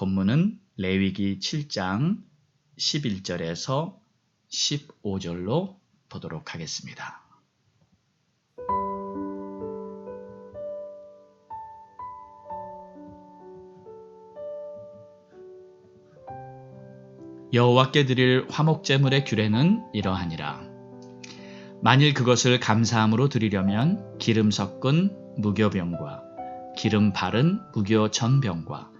본문은 레위기 7장 11절에서 15절로 보도록 하겠습니다. 여호와께 드릴 화목 제물의 규례는 이러하니라. 만일 그것을 감사함으로 드리려면 기름 섞은 무교병과 기름 바른 무교 전병과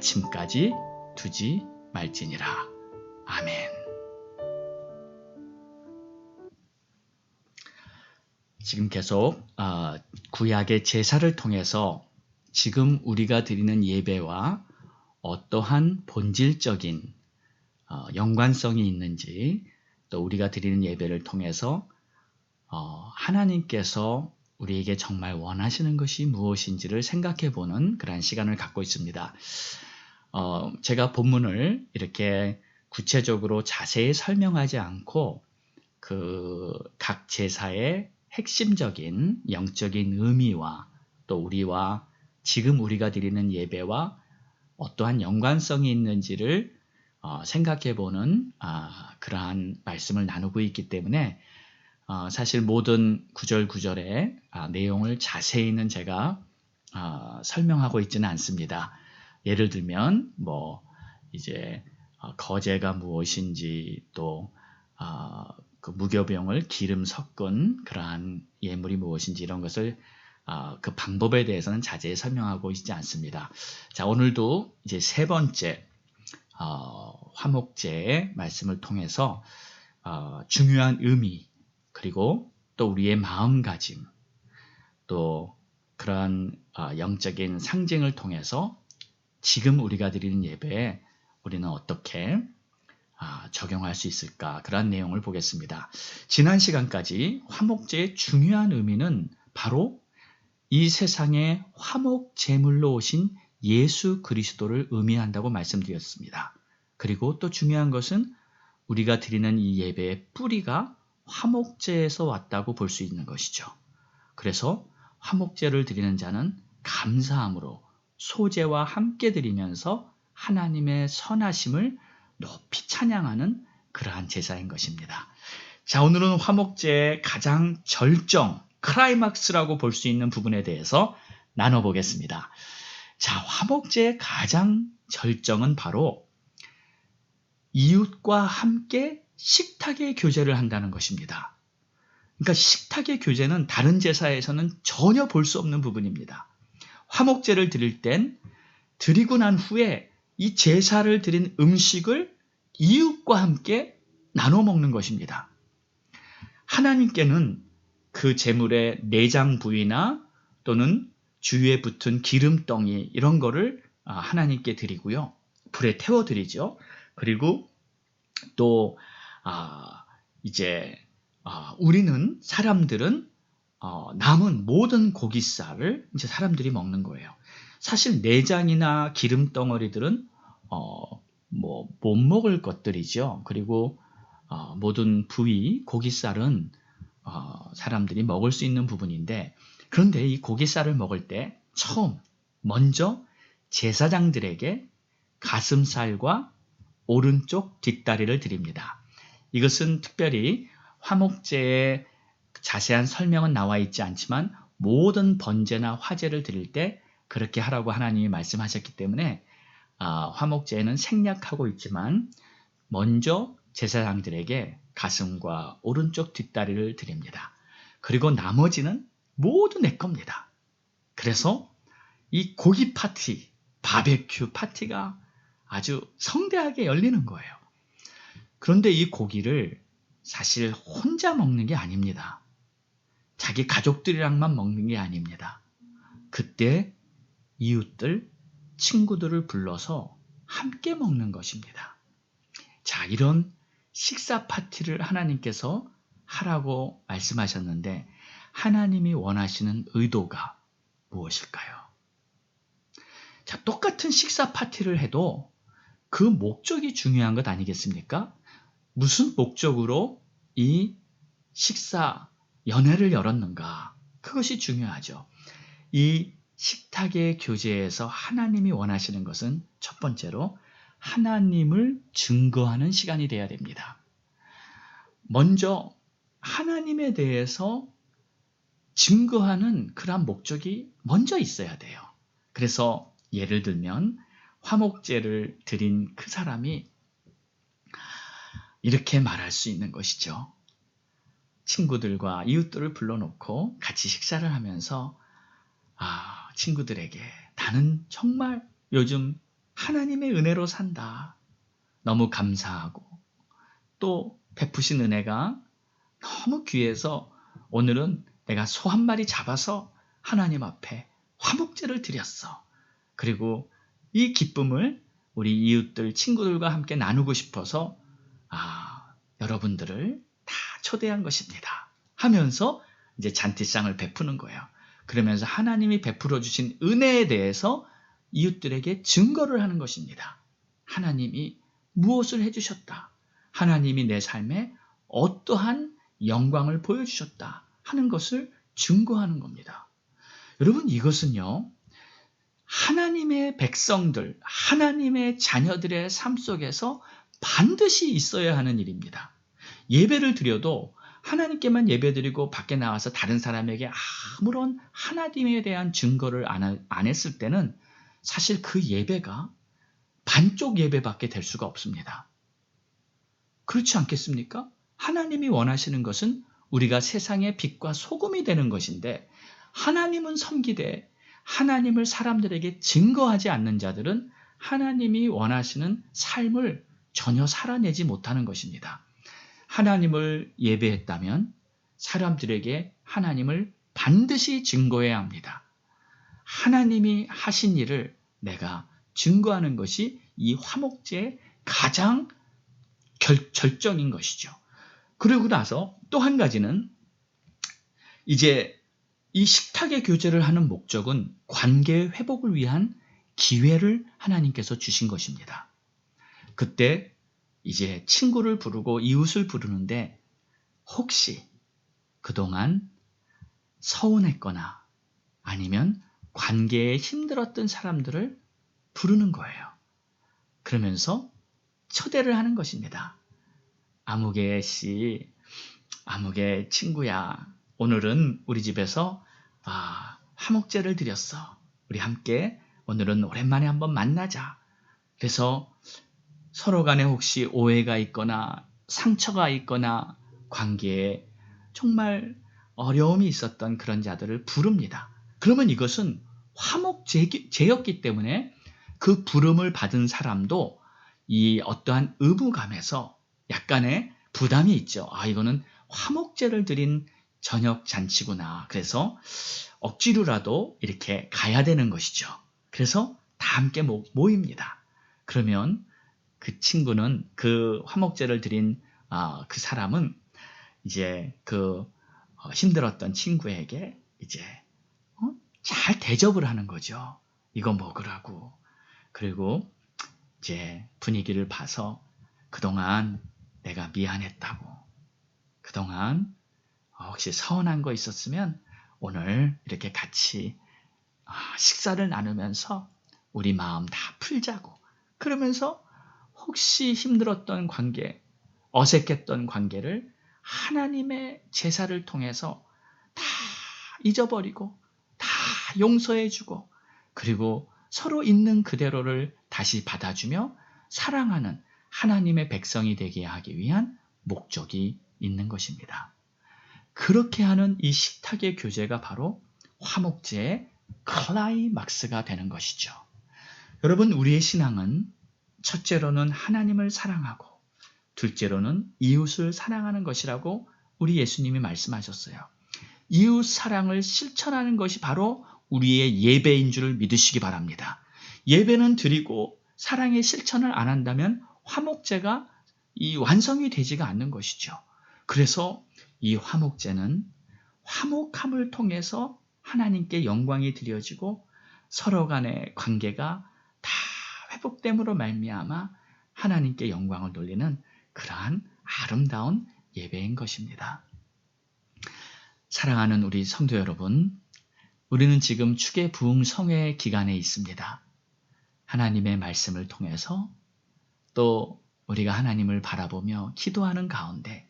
아침까지 두지 말지니라. 아멘. 지금 계속 어, 구약의 제사를 통해서 지금 우리가 드리는 예배와 어떠한 본질적인 어, 연관성이 있는지 또 우리가 드리는 예배를 통해서 어, 하나님께서 우리에게 정말 원하시는 것이 무엇인지를 생각해 보는 그러한 시간을 갖고 있습니다. 어, 제가 본문을 이렇게 구체적으로 자세히 설명하지 않고 그 각 제사의 핵심적인 영적인 의미와 또 우리와 지금 우리가 드리는 예배와 어떠한 연관성이 있는지를 어, 생각해 보는 아, 그러한 말씀을 나누고 있기 때문에 어, 사실 모든 구절 구절의 아, 내용을 자세히는 제가 어, 설명하고 있지는 않습니다. 예를 들면 뭐 이제 어, 거제가 무엇인지 또 어, 그 무교병을 기름 섞은 그러한 예물이 무엇인지 이런 것을 어, 그 방법에 대해서는 자세히 설명하고 있지 않습니다. 자, 오늘도 이제 세 번째 어, 화목제의 말씀을 통해서 어, 중요한 의미 그리고 또 우리의 마음가짐 또 그러한 어, 영적인 상징을 통해서 지금 우리가 드리는 예배에 우리는 어떻게 아, 적용할 수 있을까 그런 내용을 보겠습니다. 지난 시간까지 화목제의 중요한 의미는 바로 이 세상에 화목 제물로 오신 예수 그리스도를 의미한다고 말씀드렸습니다. 그리고 또 중요한 것은 우리가 드리는 이 예배의 뿌리가 화목제에서 왔다고 볼 수 있는 것이죠. 그래서 화목제를 드리는 자는 감사함으로 소제와 함께 드리면서 하나님의 선하심을 높이 찬양하는 그러한 제사인 것입니다. 자, 오늘은 화목제의 가장 절정, 크라이막스라고 볼 수 있는 부분에 대해서 나눠보겠습니다. 자, 화목제의 가장 절정은 바로 이웃과 함께 식탁의 교제를 한다는 것입니다. 그러니까 식탁의 교제는 다른 제사에서는 전혀 볼 수 없는 부분입니다. 화목제를 드릴 땐 드리고 난 후에 이 제사를 드린 음식을 이웃과 함께 나눠 먹는 것입니다. 하나님께는 그 재물의 내장 부위나 또는 주위에 붙은 기름덩이 이런 거를 아, 하나님께 드리고요. 불에 태워 드리죠. 그리고 또 아, 이제 아, 우리는 사람들은 어, 남은 모든 고기살을 이제 사람들이 먹는 거예요. 사실 내장이나 기름 덩어리들은 어, 뭐 못 먹을 것들이죠. 그리고 어, 모든 부위 고기살은 어, 사람들이 먹을 수 있는 부분인데 그런데 이 고기살을 먹을 때 처음 먼저 제사장들에게 가슴살과 오른쪽 뒷다리를 드립니다. 이것은 특별히 화목제의 자세한 설명은 나와 있지 않지만 모든 번제나 화제를 드릴 때 그렇게 하라고 하나님이 말씀하셨기 때문에 아, 화목제는 생략하고 있지만 먼저 제사장들에게 가슴과 오른쪽 뒷다리를 드립니다. 그리고 나머지는 모두 내 겁니다. 그래서 이 고기 파티, 바베큐 파티가 아주 성대하게 열리는 거예요. 그런데 이 고기를 사실 혼자 먹는 게 아닙니다. 자기 가족들이랑만 먹는 게 아닙니다. 그때 이웃들, 친구들을 불러서 함께 먹는 것입니다. 자, 이런 식사 파티를 하나님께서 하라고 말씀하셨는데 하나님이 원하시는 의도가 무엇일까요? 자, 똑같은 식사 파티를 해도 그 목적이 중요한 것 아니겠습니까? 무슨 목적으로 이 식사 연회를 열었는가? 그것이 중요하죠. 이 식탁의 교제에서 하나님이 원하시는 것은 첫 번째로 하나님을 증거하는 시간이 되어야 됩니다. 먼저 하나님에 대해서 증거하는 그러한 목적이 먼저 있어야 돼요. 그래서 예를 들면 화목제를 드린 그 사람이 이렇게 말할 수 있는 것이죠. 친구들과 이웃들을 불러놓고 같이 식사를 하면서 아, 친구들에게 나는 정말 요즘 하나님의 은혜로 산다. 너무 감사하고 또 베푸신 은혜가 너무 귀해서 오늘은 내가 소 한 마리 잡아서 하나님 앞에 화목제를 드렸어. 그리고 이 기쁨을 우리 이웃들, 친구들과 함께 나누고 싶어서 아, 여러분들을 다 초대한 것입니다. 하면서 이제 잔티상을 베푸는 거예요. 그러면서 하나님이 베풀어 주신 은혜에 대해서 이웃들에게 증거를 하는 것입니다. 하나님이 무엇을 해주셨다. 하나님이 내 삶에 어떠한 영광을 보여주셨다 하는 것을 증거하는 겁니다. 여러분 이것은요. 하나님의 백성들, 하나님의 자녀들의 삶 속에서 반드시 있어야 하는 일입니다. 예배를 드려도 하나님께만 예배드리고 밖에 나와서 다른 사람에게 아무런 하나님에 대한 증거를 안, 안 했을 때는 사실 그 예배가 반쪽 예배밖에 될 수가 없습니다. 그렇지 않겠습니까? 하나님이 원하시는 것은 우리가 세상의 빛과 소금이 되는 것인데 하나님은 섬기되 하나님을 사람들에게 증거하지 않는 자들은 하나님이 원하시는 삶을 전혀 살아내지 못하는 것입니다. 하나님을 예배했다면 사람들에게 하나님을 반드시 증거해야 합니다. 하나님이 하신 일을 내가 증거하는 것이 이 화목제의 가장 결, 절정인 것이죠. 그러고 나서 또 한 가지는 이제 이 식탁의 교제를 하는 목적은 관계의 회복을 위한 기회를 하나님께서 주신 것입니다. 그때 이제 친구를 부르고 이웃을 부르는데 혹시 그동안 서운했거나 아니면 관계에 힘들었던 사람들을 부르는 거예요. 그러면서 초대를 하는 것입니다. 아무개 씨, 아무개 친구야, 오늘은 우리 집에서 아, 화목제를 드렸어. 우리 함께 오늘은 오랜만에 한번 만나자. 그래서 서로 간에 혹시 오해가 있거나 상처가 있거나 관계에 정말 어려움이 있었던 그런 자들을 부릅니다. 그러면 이것은 화목제였기 때문에 그 부름을 받은 사람도 이 어떠한 의무감에서 약간의 부담이 있죠. 아, 이거는 화목제를 드린 저녁 잔치구나. 그래서 억지로라도 이렇게 가야 되는 것이죠. 그래서 다 함께 모입니다. 그러면 그 친구는 그 화목제를 드린 아, 그 사람은 이제 그 어, 힘들었던 친구에게 이제 어? 잘 대접을 하는 거죠. 이거 먹으라고. 그리고 이제 분위기를 봐서 그동안 내가 미안했다고. 그동안 어, 혹시 서운한 거 있었으면 오늘 이렇게 같이 아, 식사를 나누면서 우리 마음 다 풀자고. 그러면서 혹시 힘들었던 관계, 어색했던 관계를 하나님의 제사를 통해서 다 잊어버리고 다 용서해주고 그리고 서로 있는 그대로를 다시 받아주며 사랑하는 하나님의 백성이 되게 하기 위한 목적이 있는 것입니다. 그렇게 하는 이 식탁의 교제가 바로 화목제의 클라이막스가 되는 것이죠. 여러분, 우리의 신앙은 첫째로는 하나님을 사랑하고 둘째로는 이웃을 사랑하는 것이라고 우리 예수님이 말씀하셨어요. 이웃 사랑을 실천하는 것이 바로 우리의 예배인 줄을 믿으시기 바랍니다. 예배는 드리고 사랑의 실천을 안 한다면 화목제가 이 완성이 되지가 않는 것이죠. 그래서 이 화목제는 화목함을 통해서 하나님께 영광이 드려지고 서로 간의 관계가 다 회복됨으로 말미암아 하나님께 영광을 돌리는 그러한 아름다운 예배인 것입니다. 사랑하는 우리 성도 여러분, 우리는 지금 축의 부흥 성회 기간에 있습니다. 하나님의 말씀을 통해서 또 우리가 하나님을 바라보며 기도하는 가운데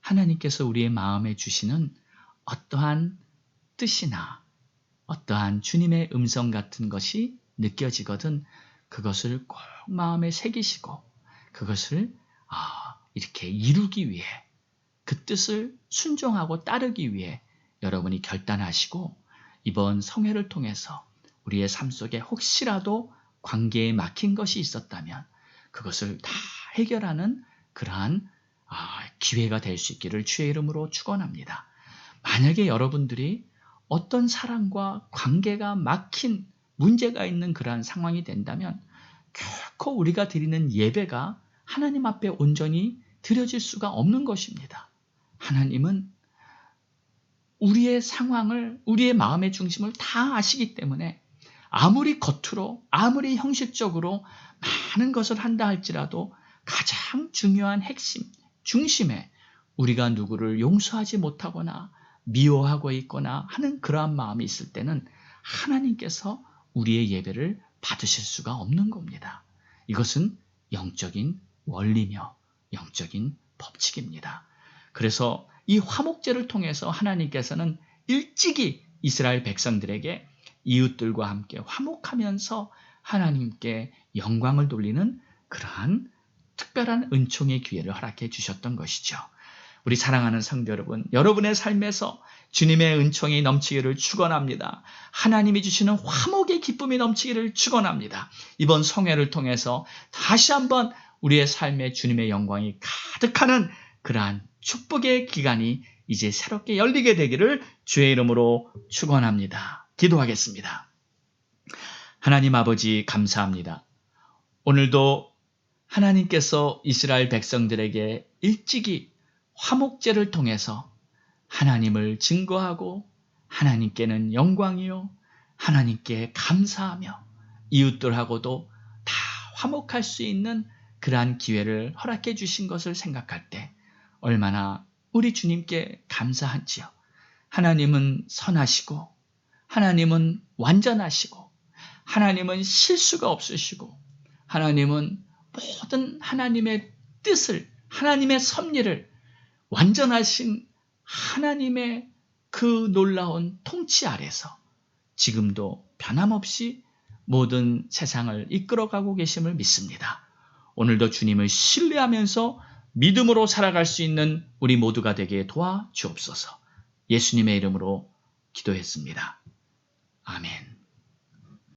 하나님께서 우리의 마음에 주시는 어떠한 뜻이나 어떠한 주님의 음성 같은 것이 느껴지거든 그것을 꼭 마음에 새기시고 그것을 아, 이렇게 이루기 위해 그 뜻을 순종하고 따르기 위해 여러분이 결단하시고 이번 성회를 통해서 우리의 삶 속에 혹시라도 관계에 막힌 것이 있었다면 그것을 다 해결하는 그러한 아, 기회가 될 수 있기를 주의 이름으로 축원합니다. 만약에 여러분들이 어떤 사람과 관계가 막힌 문제가 있는 그러한 상황이 된다면 결코 우리가 드리는 예배가 하나님 앞에 온전히 드려질 수가 없는 것입니다. 하나님은 우리의 상황을, 우리의 마음의 중심을 다 아시기 때문에 아무리 겉으로, 아무리 형식적으로 많은 것을 한다 할지라도 가장 중요한 핵심, 중심에 우리가 누구를 용서하지 못하거나 미워하고 있거나 하는 그러한 마음이 있을 때는 하나님께서 우리의 예배를 받으실 수가 없는 겁니다. 이것은 영적인 원리며 영적인 법칙입니다. 그래서 이 화목제를 통해서 하나님께서는 일찍이 이스라엘 백성들에게 이웃들과 함께 화목하면서 하나님께 영광을 돌리는 그러한 특별한 은총의 기회를 허락해 주셨던 것이죠. 우리 사랑하는 성도 여러분, 여러분의 삶에서 주님의 은총이 넘치기를 축원합니다. 하나님이 주시는 화목의 기쁨이 넘치기를 축원합니다. 이번 성회를 통해서 다시 한번 우리의 삶에 주님의 영광이 가득하는 그러한 축복의 기간이 이제 새롭게 열리게 되기를 주의 이름으로 축원합니다. 기도하겠습니다. 하나님 아버지 감사합니다. 오늘도 하나님께서 이스라엘 백성들에게 일찍이 화목제를 통해서 하나님을 증거하고 하나님께는 영광이요 하나님께 감사하며 이웃들하고도 다 화목할 수 있는 그러한 기회를 허락해 주신 것을 생각할 때 얼마나 우리 주님께 감사한지요. 하나님은 선하시고 하나님은 완전하시고 하나님은 실수가 없으시고 하나님은 모든 하나님의 뜻을 하나님의 섭리를 완전하신 하나님의 그 놀라운 통치 아래서 지금도 변함없이 모든 세상을 이끌어가고 계심을 믿습니다. 오늘도 주님을 신뢰하면서 믿음으로 살아갈 수 있는 우리 모두가 되게 도와 주옵소서. 예수님의 이름으로 기도했습니다. 아멘.